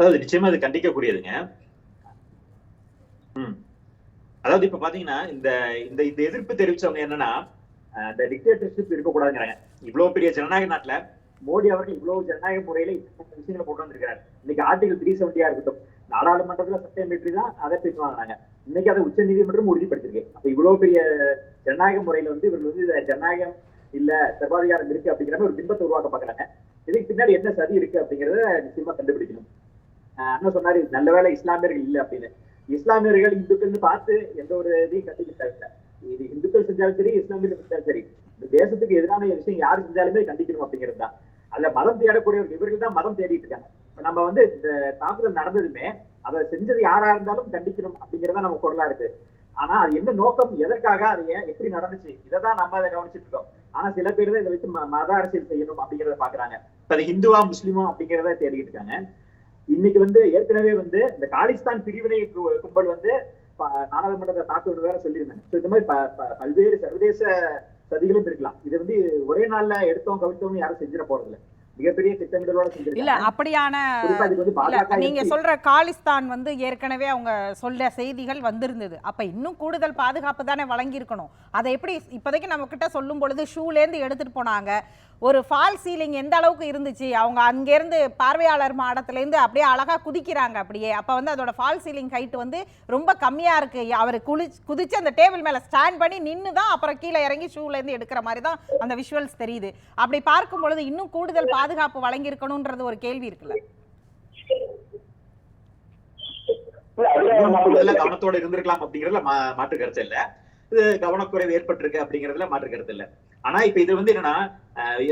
அதாவது நிச்சயமா அது கண்டிக்கக்கூடியதுங்க. ம். அதாவது இப்ப பாத்தீங்கன்னா இந்த இந்த இந்த எதிர்ப்பு தெரிவிச்சவங்க என்னன்னா இந்த டிக்டேட்டர்ஷிப் இருக்கக்கூடாதுங்கிறாங்க. இவ்வளவு பெரிய ஜனநாயக நாட்டுல மோடி அவர்கள் இவ்வளவு ஜனநாயக முறையில விஷயங்களை கொண்டு வந்திருக்கிறார். இன்னைக்கு ஆர்டிகல் த்ரீ செவன்டியா இருக்கட்டும் நாடாளுமன்றத்துல சட்டம் பெற்றி தான் அதை பேச்சு வாங்கினாங்க. இன்னைக்கு அதை உச்ச நீதிமன்றம் உறுதிப்படுத்திருக்கு. அப்ப இவ்வளவு பெரிய ஜனநாயக முறையில வந்து இவர்கள் வந்து ஜனநாயகம் இல்ல சர்வாதிகாரம் இருக்கு அப்படிங்கிற ஒரு பிம்பத்தை உருவாக்க பாக்குறாங்க. இதுக்கு பின்னாடி என்ன சதி இருக்கு அப்படிங்கறத நிச்சயமா கண்டுபிடிக்கணும். அண்ணா சொன்னாரு நல்ல வேளை இஸ்லாமியர்கள் இல்ல அப்படின்னு. இஸ்லாமியர்கள் இந்துக்கள்னு பார்த்து எந்த ஒரு இதையும் கண்டுக்க இது இந்துக்கள் செஞ்சாலும் சரி இஸ்லாமியர்கள் செஞ்சாலும் சரி இந்த தேசத்துக்கு எதிரான விஷயம் யார் செஞ்சாலுமே கண்டிக்கணும் அப்படிங்கிறது தான். அதுல மதம் தேடக்கூடியவர்கள் இவர்கள் தான் மதம் தேடிட்டு இருக்காங்க. இப்ப நம்ம வந்து இந்த தாக்குதல் நடந்ததுமே அதை செஞ்சது யாரா இருந்தாலும் கண்டிக்கணும் அப்படிங்கறத நம்ம குரலா இருக்கு. ஆனா அது என்ன நோக்கம் எதற்காக அது ஏன் எப்படி நடந்துச்சு இதை தான் நம்ம அதை கவனிச்சிட்டு இருக்கோம். ஆனா சில பேர் தான் இதை வச்சு மத அரசியல் செய்யணும் அப்படிங்கறத பாக்குறாங்க. அது ஹிந்துவா முஸ்லீமா அப்படிங்கிறத தேடிட்டு இருக்காங்க. இன்னைக்கு வந்து ஏற்கனவே வந்து இந்த காலிஸ்தான் பிரிவினை கு- கும்பல் வந்து நாடாளுமன்றத்தை தாக்க வேற சொல்லியிருந்தாங்க. இந்த மாதிரி பல்வேறு சர்வதேச சதிகளும் இருக்கலாம். இது வந்து ஒரே நாள்ல எடுத்தோம் கவிழ்த்தோம்னு யாரும் செஞ்சிட போறதில்லை. மிகப்பெரிய திட்டமிடலோட இல்ல அப்படியான நீங்க சொல்ற காலிஸ்தான் வந்து ஏற்கனவே அவங்க சொல்ல செய்திகள் வந்திருந்தது. அப்ப இன்னும் கூடுதல் பாதுகாப்பு தானே வழங்கியிருக்கணும். அதை எப்படி இப்போதைக்கு நம்ம கிட்ட சொல்லும் பொழுது ஷூல இருந்து எடுத்துட்டு போனாங்க. ஒரு ஃபால் சீலிங் எந்த அளவுக்கு இருந்துச்சு? அவங்க அங்கேருந்து பார்வையாளர் மாடத்துல இருந்து அப்படியே அழகா குதிக்கிறாங்க அப்படியே. அப்ப வந்து அதோட ஃபால் சீலிங் ஹைட் வந்து ரொம்ப கம்மியா இருக்கு. அவர் குளி குதிச்சு அந்த டேபிள் மேல ஸ்டாண்ட் பண்ணி நின்னு தான் அப்புறம் கீழே இறங்கி ஷூல இருந்து எடுக்கிற மாதிரி தான் அந்த விஷுவல்ஸ் தெரியுது. அப்படி பார்க்கும் பொழுது இன்னும் கூடுதல் பாதுகாப்பு வழங்கியிருக்கணும்ன்றது ஒரு கேள்வி இருக்குல்ல? கவனத்தோட இருந்திருக்கலாம் அப்படிங்கறதுல மாற்று கருத்து இல்ல. இது கவனக்குறைவு ஏற்பட்டிருக்கு அப்படிங்கறதுல மாற்று கருத்து இல்ல. ஆனா இப்ப இது வந்து என்னன்னா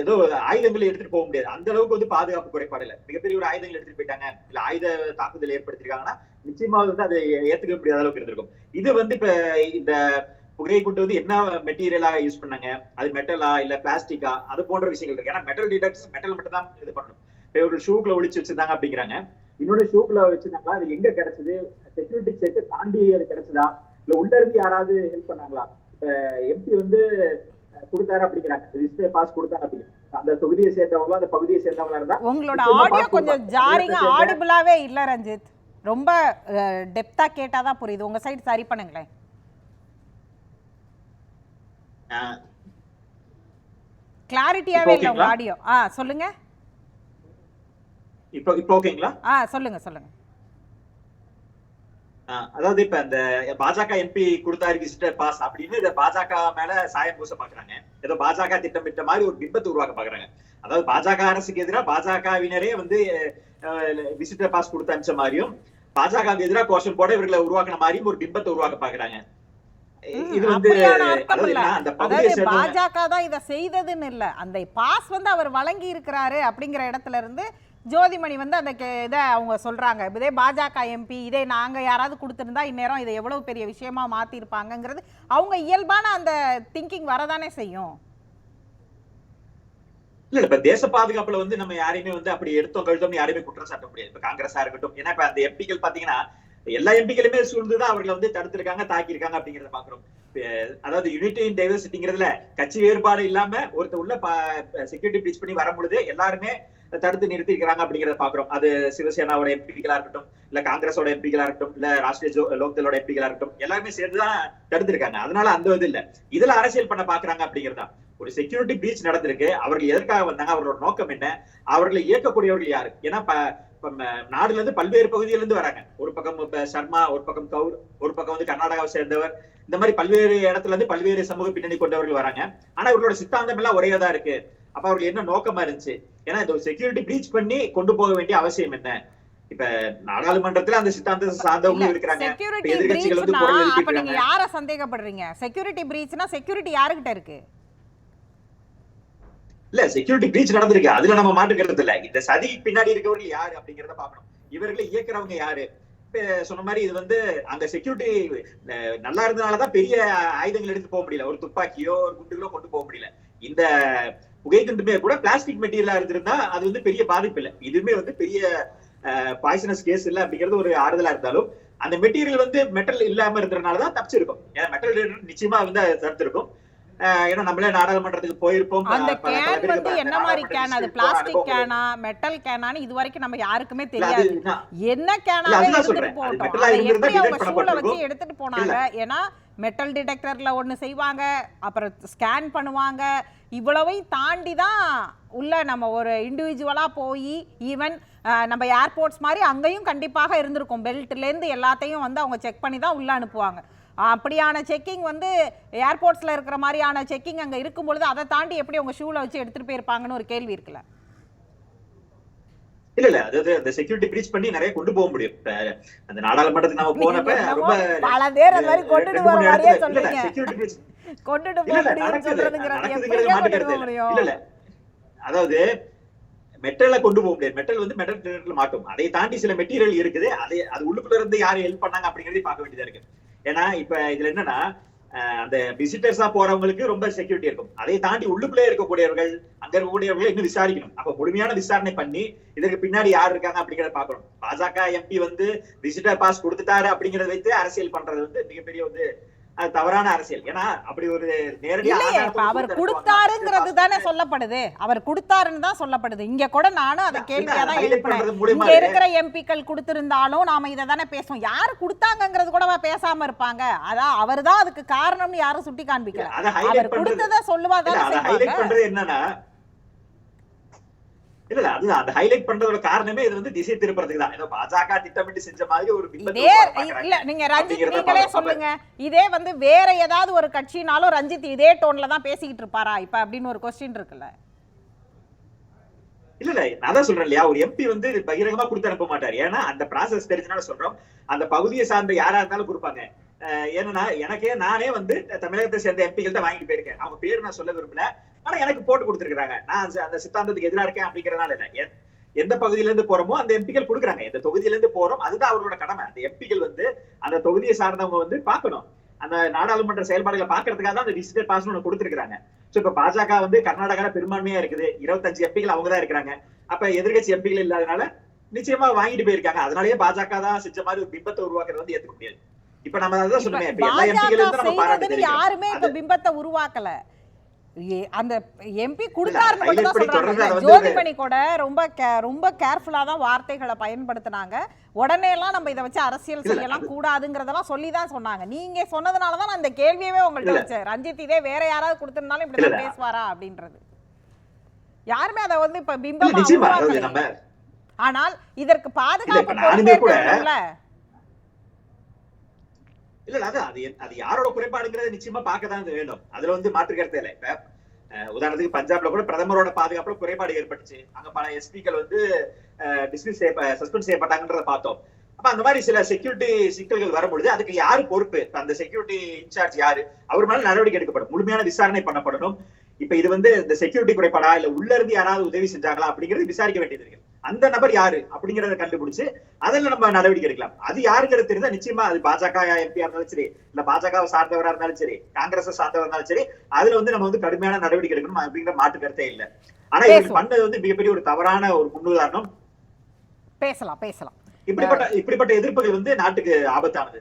ஏதோ ஆயுதங்களை எடுத்துட்டு போக முடியாது. அந்த அளவுக்கு வந்து பாதுகாப்பு குறைபாடு இல்ல. மிகப்பெரிய ஒரு ஆயுதங்கள் எடுத்துட்டு போயிட்டாங்க. இல்ல ஆயுத தாக்குதல் ஏற்படுத்திருக்காங்கன்னா நிச்சயமா வந்து அதை ஏத்துக்க முடியாத அளவுக்கு இருந்திருக்கும். இது வந்து இப்ப இந்த புகையை கொண்டு வந்து என்ன மெட்டீரியலா யூஸ் பண்ணாங்க? அது மெட்டலா இல்ல பிளாஸ்டிக்கா அது போன்ற விஷயங்கள் இருக்கு. ஏன்னா மெட்டல் டிடெக்டர்ஸ் மெட்டல் மட்டும் தான் இது பண்ணணும். ஒரு ஷூக்குள்ள ஒளிச்சு வச்சிருந்தாங்க அப்படிங்கிறாங்க. இன்னொன்னு ஷூக்குள்ள வச்சிருந்தாங்களா? அது எங்க கிடைச்சது? செக்யூரிட்டி செக் தாண்டி அது கிடைச்சதா? இல்ல உள்ள இருந்து யாராவது ஹெல்ப் பண்ணாங்களா? இப்ப எம்பி வந்து கொடுத்தாரு அப்படிங்கிறாங்க. ரிஜிஸ்டர் பாஸ் கொடுத்தாரு அப்படிங்க அந்த தொகுதியை சேர்ந்தவங்களோ அந்த பகுதியை சேர்ந்தவங்களா இருந்தா உங்களோட ஆடியோ கொஞ்சம். ஜாரிங்க ஆடிபிளாவே இல்ல ரஞ்சித். ரொம்ப டெப்தா கேட்டாதான் புரியுது. உங்க சைடு சரி பண்ணுங்களேன். கிளாரிட்டியாவே இல்ல உங்க? ஆடியோ ஆ சொல்லுங்க. இப்போ இப்போ ஓகேங்களா? ஆ சொல்லுங்க சொல்லுங்க. அதாவது இப்ப இந்த பாஜக எம்பி கொடுத்தாரு விசிட்டர் பாஸ் அப்படின்னு இதை பாஜக மேல சாயம் பூச பாக்குறாங்க. ஏதோ பாஜக திட்டமிட்ட மாதிரி ஒரு பிம்பத்தை உருவாக்க பாக்குறாங்க. அதாவது பாஜக அரசுக்கு எதிராக பாஜகவினரே வந்து விசிட்டர் பாஸ் கொடுத்து அனுப்பிச்ச மாதிரியும் பாஜகவுக்கு எதிராக கோஷம் போட இவர்களை உருவாக்குன மாதிரியும் ஒரு பிம்பத்தை உருவாக்க பாக்குறாங்க. இது வந்து பாஜக தான் இதை செய்ததுன்னு இல்ல. அந்த பாஸ் வந்து அவர் வழங்கி இருக்கிறாரு அப்படிங்கிற இடத்துல இருந்து ஜோதிமணி வந்து அந்த இதை அவங்க சொல்றாங்க. இதே பாஜக எம்பி இதே நாங்க யாராவது கொடுத்திருந்தா இந்நேரம் இதை எவ்வளவு பெரிய விஷயமா மாத்திருப்பாங்கங்கிறது அவங்க இயல்பான அந்த திங்கிங் வரதானே செய்யும். இல்ல இல்ல, இப்ப தேச பாதுகாப்புல வந்து நம்ம யாரையுமே வந்து அப்படி எடுத்தோம் கழுத்தோம் யாரையுமே குற்றம் சாட்ட முடியாது. இப்ப காங்கிரஸா இருக்கட்டும் ஏன்னா இப்ப அந்த எம்பிக்கள் பாத்தீங்கன்னா எல்லா எம்பிக்களுமே சூழ்ந்துதான் அவர்களை வந்து தடுத்திருக்காங்க தாக்கியிருக்காங்க அப்படிங்கறத பாக்குறோம். அதாவது யூனிட்டி இன் டைவர்சிட்டிங்கிறதுல கட்சி வேறுபாடு இல்லாம ஒருத்தர் உள்ள செக்யூரிட்டி பிரீச் பண்ணி வரும் பொழுது எல்லாருமே தடுத்து நிறுத்தி இருக்கிறாங்க அப்படிங்கறத பாக்குறோம். அது சிவசேனாவோட எம்பிக்களா இருக்கட்டும் இல்ல காங்கிரஸோட எம்பிக்களா இருக்கட்டும் இல்ல ராஷ்டிரிய லோக்தளோட எம்பிக்களா இருக்கட்டும் எல்லாருமே சேர்ந்துதான் தடுத்திருக்காங்க. அதனால அந்த இது இல்ல. இதுல அரசியல் பண்ண பாக்குறாங்க அப்படிங்கறதா ஒரு செக்யூரிட்டி பிரீச் நடந்திருக்கு. அவர்கள் எதற்காக வந்தாங்க? அவரோட நோக்கம் என்ன? அவர்களை இயக்கக்கூடியவர்கள் யாரு? ஏன்னா நாடுல இருந்து பல்வேறு பகுதியில இருந்து வராங்க. ஒரு பக்கம் சர்மா ஒரு பக்கம் கவுர் ஒரு பக்கம் வந்து கர்நாடகாவை சேர்ந்தவர். இந்த மாதிரி பல்வேறு இடத்துல இருந்து பல்வேறு சமூக பின்னணி கொண்டவர்கள் வராங்க. ஆனா இவர்களோட சித்தாந்தம் எல்லாம் ஒரே தான் இருக்கு. அப்ப அவர்கள் என்ன நோக்கமா இருந்துச்சு? ஏன்னா இந்த செக்யூரிட்டி பிரீச் பண்ணி கொண்டு போக வேண்டிய அவசியம் என்ன? இப்ப நாடாளுமன்றத்துல அந்த சித்தாந்தத்தை சார்ந்தவங்களும் இருக்கிறாங்க. செக்யூரிட்டி எதிர்க்கட்சிகள் வந்து. யார சந்தேகப்படுறீங்க? செக்யூரிட்டி பிரீச்னா செக்யூரிட்டி யாருகிட்ட இருக்கு? இல்ல செக்யூரிட்டி பிரீச் நடந்திருக்கு. அதுல நம்ம மாட்டுக்கிறது இல்ல. இந்த சதி பின்னாடி இருக்கவங்க யாரு அப்படிங்கறத பாக்கணும் இவர்களை இயக்குறவங்க யாரு? சொன்ன மாதிரி இது வந்து அங்க செக்யூரிட்டி நல்லா இருந்தனாலதான் பெரிய ஆயுதங்கள் எடுத்து போக முடியல. ஒரு துப்பாக்கியோ ஒரு குண்டுகளோ கொண்டு போக முடியல. இந்த புகை குண்டுமே கூட பிளாஸ்டிக் மெட்டீரியலா இருந்திருந்தா அது வந்து பெரிய பாதிப்பு இல்லை. இதுவுமே வந்து பெரிய பாய்சனஸ் கேஸ் இல்ல அப்படிங்கிறது ஒரு ஆறுதலா இருந்தாலும் அந்த மெட்டீரியல் வந்து மெட்டல் இல்லாம இருந்ததுனாலதான் தப்பிச்சிருக்கும். ஏன்னா மெட்டல் நிச்சயமா வந்து தடுத்திருக்கும். ஏன்னா நம்மளே நாடாளுமன்றத்துக்கு போயிருப்போம். அந்த கேன் வந்து என்ன மாதிரி கேன்? அது பிளாஸ்டிக் கேனா மெட்டல் கேனான்னு இது வரைக்கும் நம்ம யாருக்குமே தெரியாது. என்ன கேனாவே எடுத்துட்டு போட்டோம். எப்படி அவங்க ஷூல வச்சு. எடுத்துட்டு போனாங்க. ஏன்னா மெட்டல் டிடெக்டர்ல ஒண்ணு செய்வாங்க அப்புறம் ஸ்கேன் பண்ணுவாங்க. இவ்வளவையும் தாண்டி தான் உள்ள நம்ம ஒரு இண்டிவிஜுவலா போய் ஈவன் நம்ம ஏர்போர்ட்ஸ் மாதிரி அங்கேயும் கண்டிப்பாக இருந்திருக்கும். பெல்ட்லேருந்து எல்லாத்தையும் வந்து அவங்க செக் பண்ணி தான் உள்ள அனுப்புவாங்க. அப்படியான செக்கிங் வந்து ஏர்போர்ட்ஸ்ல இருக்கிற மாதிரியான செக்கிங் அங்க இருக்கும் பொழுது அதை தாண்டி எப்படி அவங்க ஷூல வச்சு எடுத்துட்டு போயிருப்பாங்கன்னு ஒரு கேள்வி இருக்குல்ல? இல்ல இல்ல. அதாவது அந்த செக்யூரிட்டி பிரீச் பண்ணி நிறைய கொண்டு போக முடியும். அந்த நாடாளுமன்றத்துக்கு நம்ம போனப்ப ரொம்ப பல பேர் அது மாதிரி கொண்டுட்டு ரெண்டு வர மூணு மாதிரியே இடத்துல- இல்ல, சொல்றீங்க கொண்டுட்டு போக. சொல்றதுங்கிறது அதாவது மெட்டல்ல கொண்டு போக முடியாது. மெட்டல் வந்து மெட்டல் மாட்டும். அதை தாண்டி சில மெட்டீரியல் இருக்குது. அதை அது உள்ளுக்குள்ள இருந்து யாரு ஹெல்ப் பண்ணாங்க அப்படிங்கறதையும் பார்க்க வேண்டியதா இருக்கு. ஏன்னா இப்ப இதுல என்னன்னா அந்த விசிட்டர்ஸா போறவங்களுக்கு ரொம்ப செக்யூரிட்டி இருக்கும். அதை தாண்டி உள்ளுக்குள்ளே இருக்கக்கூடியவர்கள் அங்க இருக்கக்கூடியவர்களை இன்னும் விசாரிக்கணும். அப்ப முழுமையான விசாரணை பண்ணி இதற்கு பின்னாடி யார் இருக்காங்க அப்படிங்கறத பாக்கணும் பாஜக எம்பி வந்து விசிட்டர் பாஸ் கொடுத்துட்டாரு அப்படிங்கறத வைத்து அரசியல் பண்றது வந்து மிகப்பெரிய வந்து அது தவறான அரசியல். ஏன்னா அப்படி ஒரு அவர் கொடுத்து கொடுத்தாருங்கிறது. தானே சொல்லப்படுது. அவர் கொடுத்தாருன்னு தான் சொல்லப்படுது. இங்க கூட நானும் அதை கேள்வியா தான் எழுப்பினேன். இருக்கிற எம்பிக்கள் கொடுத்திருந்தாலும் நாம இதை தானே பேசுவோம். யாரு கொடுத்தாங்கங்கிறது கூட பேசாம இருப்பாங்க. அதான் அவர் தான் அதுக்கு காரணம்னு யாரும் சுட்டி காண்பிக்கல அவர் கொடுத்ததை சொல்லுவா தானே என்னன்னா இல்ல அதுதான் அந்த ஹைலைட் பண்றதோட காரணமே இது வந்து திசை திருப்புறதுக்கு தான். ஏதோ பாஜக திட்டமிட்டு செஞ்ச மாதிரி ஒரு. இல்ல நீங்க ரஞ்சித் நீங்களே. சொல்லுங்க. இதே வந்து வேற ஏதாவது ஒரு கட்சினாலும் ரஞ்சித் இதே டோன்ல தான் பேசிக்கிட்டு இருப்பாரா? இப்ப அப்படின்னு ஒரு கொஸ்டின் இருக்குல்ல. இல்ல இல்ல நான் தான் சொல்றேன் இல்லையா? ஒரு எம்பி வந்து பகிரங்கமா கொடுத்து அனுப்ப மாட்டார். ஏன்னா அந்த ப்ராசஸ் தெரிஞ்சனால சொல்றோம். அந்த பகுதியை சார்ந்த யாரா இருந்தாலும் கொடுப்பாங்க. ஏன்னா எனக்கே நானே வந்து தமிழகத்தை சேர்ந்த எம்பிகள் தான் வாங்கிட்டு போயிருக்கேன். அவங்க பேர் நான் சொல்ல விரும்பல. ஆனா எனக்கு போட்டு கொடுத்துருக்காங்க நான் அந்த- சித்தாந்தத்துக்கு எதிரா இருக்கேன் அப்படிங்கறதுனால இல்ல. எந்த பகுதியில இருந்து போறோமோ அந்த எம்பிகள் கொடுக்குறாங்க. எந்த தொகுதியில இருந்து போறோம் அதுதான் அவரோட கடமை. அந்த எம்பிகள் வந்து அந்த தொகுதியை சார்ந்தவங்க வந்து பாக்கணும் அந்த நாடாளுமன்ற செயல்பாடுகளை பாக்குறதுக்காக தான் அந்த விசிட்டர் பாஸ் ஒன்று கொடுத்துருக்காங்க சோ இப்ப பாஜக வந்து கர்நாடகால பெரும்பான்மையா இருக்குது. இருபத்தஞ்சு எம்பிகள் அவங்க தான் இருக்கிறாங்க. அப்ப எதிர்கட்சி எம்பிகள் இல்லாதனால நிச்சயமா வாங்கிட்டு போயிருக்காங்க. அதனாலயே பாஜக தான் செஞ்ச மாதிரி ஒரு பிம்பத்தை உருவாக்குறது வந்து ஏத்துக்க முடியாது. இப்ப நம்ம அதான் சொல்லுமே இப்ப. யாருமே இப்ப பிம்பத்தை உருவாக்கல. அந்த எம்பி கொடுத்தாருன்னு மட்டும் தான் சொல்றாங்க. ஜோதிமணி கூட ரொம்ப ரொம்ப கேர்ஃபுல்லா தான் வார்த்தைகளை பயன்படுத்தினாங்க. உடனே எல்லாம் நம்ம இதை வச்சு அரசியல் செய்யலாம் கூடாதுங்கிறதெல்லாம் சொல்லி தான் சொன்னாங்க. நீங்க சொன்னதுனால தான் நான் இந்த கேள்வியவே உங்கள்ட்ட இல்ல. வச்சேன். ரஞ்சித் இதே வேற யாராவது கொடுத்திருந்தாலும் இப்படி தான். பேசுவாரா அப்படின்றது. யாருமே அதை வந்து இப்ப பிம்பமா ஆனால் இதற்கு பாதுகாப்பு இப்ப நானுமே கூட- பொறுப்பேற்கணும்ல இல்ல அது அது அது யாரோட குறைபாடுங்கிறத நிச்சயமா பார்க்கதான் வேண்டும். அதுல வந்து மாற்று கருத்து இல்லை. இப்ப உதாரணத்துக்கு பஞ்சாப்ல கூட பிரதமரோட பாதுகாப்புல குறைபாடு ஏற்பட்டுச்சு. அங்க பல எஸ்பிக்கள் வந்து டிஸ்மிஸ் சஸ்பெண்ட் செய்யப்பட்டாங்கன்றத பார்த்தோம். அப்ப அந்த மாதிரி சில செக்யூரிட்டி சிக்கல்கள் வரும்பொழுது அதுக்கு யாரு பொறுப்பு? அந்த செக்யூரிட்டி இன்சார்ஜ் யாரு? அவர் மேல நடவடிக்கை எடுக்கப்படும். முழுமையான விசாரணை பண்ணப்படணும். இப்ப இது வந்து இந்த செக்யூரிட்டி குறைபாடா இல்ல உள்ள இருந்து யாராவது உதவி செஞ்சாங்களா அப்படிங்கறது விசாரிக்க வேண்டியது இருக்கு. அந்த நபர் யாரு அப்படிங்கறத கண்டுபிடிச்சு அதில் நம்ம நடவடிக்கை எடுக்கலாம். அது யாருங்கிறது தெரிஞ்சா நிச்சயமா அது பாஜக எம்பியா இருந்தாலும் சரி இல்ல பாஜகவை சார்ந்தவரா இருந்தாலும் சரி காங்கிரஸ் சார்ந்தவரா இருந்தாலும் சரி அதுல வந்து நம்ம வந்து கடுமையான நடவடிக்கை எடுக்கணும் அப்படிங்கிற மாற்று கருத்தே இல்ல. ஆனா இவங்க. பண்ணது வந்து மிகப்பெரிய ஒரு தவறான ஒரு முன்னுதாரணம் பேசலாம் பேசலாம். இப்படிப்பட்ட இப்படிப்பட்ட எதிர்ப்புகள் வந்து நாட்டுக்கு ஆபத்தானது.